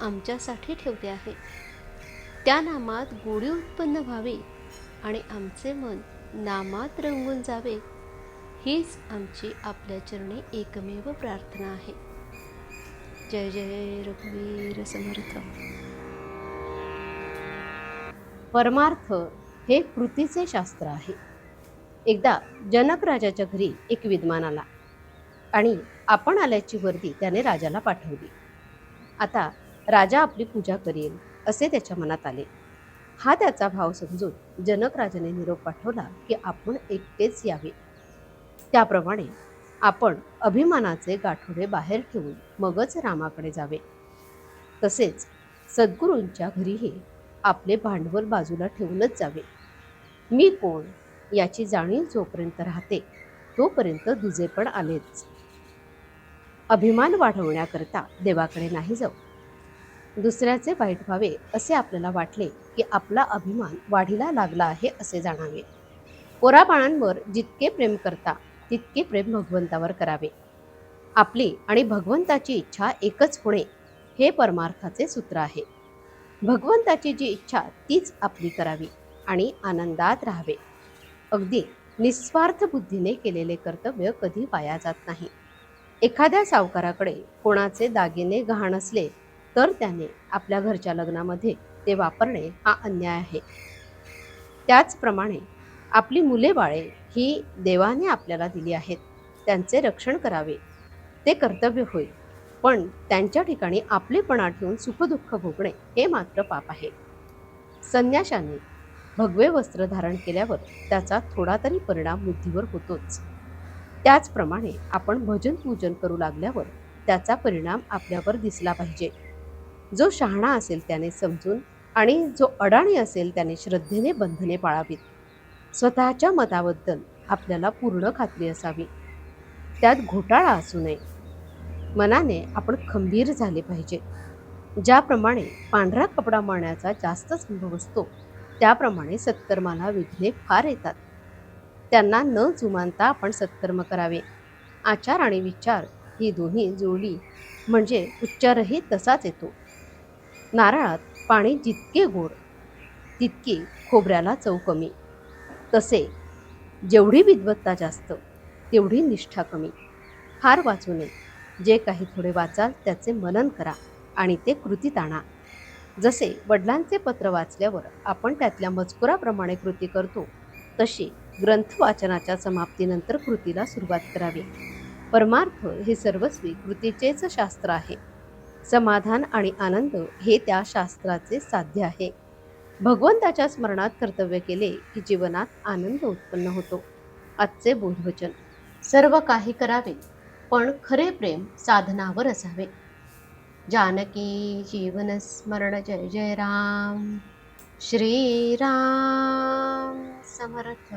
आमच्यासाठी ठेवले आहे. त्या नामात गोडी उत्पन्न व्हावी आणि आमचे मन नामात रंगून जावे हीच आमची आपल्या चरणी एकमेव प्रार्थना आहे. जय जय रघुवीर समर्थ. परमार्थ हे कृतीचे शास्त्र आहे. एकदा जनक राजाच्या घरी एक विद्वान आला आणि आपण आल्याची वर्दी त्याने राजाला पाठवली. आता राजा आपली पूजा करेल असे त्याच्या मनात आले. हा त्याचा भाव समजून जनक राजाने निरोप पाठवला की आपण एकटेच यावे. त्याप्रमाणे आपण अभिमानाचे गाठोडे बाहेर ठेवून मगच रामाकडे जावे. तसेच सद्गुरूंच्या घरीही आपले भांडवल बाजूला ठेवूनच जावे. मी कोण याची जाणीव जोपर्यंत राहते तोपर्यंत दुजे पण आलेच. अभिमान वाढवण्याकरता देवाकडे नाही जाऊ. दुसऱ्याचे वाईट व्हावे असे आपल्याला वाटले की आपला अभिमान वाढीला लागला आहे असे जाणावे. पोराबाळांवर जितके प्रेम करता तितके प्रेम भगवंतावर करावे. आपली आणि भगवंताची इच्छा एकच होणे हे परमार्थाचे सूत्र आहे. भगवंताची जी इच्छा तीच आपली करावी आणि आनंदात राहावे. अगदी निस्वार्थ बुद्धीने केलेले कर्तव्य कधी वाया जात नाही. एखाद्या सावकाराकडे कोणाचे दागिने गहाण असले तर त्याने आपल्या घरच्या लग्नामध्ये ते वापरणे हा अन्याय आहे. त्याचप्रमाणे आपली मुले बाळे ही देवाने आपल्याला दिली आहेत. त्यांचे रक्षण करावे. ते कर्तव्य होय. पण त्यांच्या ठिकाणी आपलेपणा ठेवून सुखदुःख भोगणे हे मात्र पाप आहे. संन्याशाने भगवे वस्त्र धारण केल्यावर त्याचा थोडा तरी परिणाम बुद्धीवर होतोच. त्याचप्रमाणे आपण भजन पूजन करू लागल्यावर त्याचा परिणाम आपल्यावर दिसला पाहिजे. जो शहाणा असेल त्याने समजून आणि जो अडाणी असेल त्याने श्रद्धेने बंधने पाळावीत. स्वतःच्या मताबद्दल आपल्याला पूर्ण खात्री असावी. त्यात घोटाळा असू नये. मनाने आपण खंबीर झाले पाहिजे. ज्याप्रमाणे पांढरा कपडा मारण्याचा जास्त संभव असतो त्याप्रमाणे सत्कर्माला विघ्ने फार येतात. त्यांना न जुमानता आपण सत्कर्म करावे. आचार आणि विचार ही दोन्ही जुळली म्हणजे उच्चारही तसाच येतो. नारळात पाणी जितके गोड तितकी खोबऱ्याला चव कमी. तसे जेवढी विद्वत्ता जास्त तेवढी निष्ठा कमी. फार वाचू नये. जे काही थोडे वाचाल त्याचे मनन करा आणि ते कृतीत आणा. जसे वडिलांचे पत्र वाचल्यावर आपण त्यातल्या मजकुराप्रमाणे कृती करतो तशी ग्रंथ वाचनाच्या समाप्तीनंतर कृतीला सुरुवात करावी. परमार्थ हे सर्वस्वी कृतीचेच शास्त्र आहे. समाधान आणि आनंद हे त्या शास्त्राचे साध्य आहे. भगवंताच्या स्मरणात कर्तव्य केले की जीवनात आनंद उत्पन्न होतो. आजचे बोधवचन. सर्व काही करावे पण खरे प्रेम साधनावर असावे. जानकी जीवन स्मरण जय जय राम. श्रीराम समर्थ.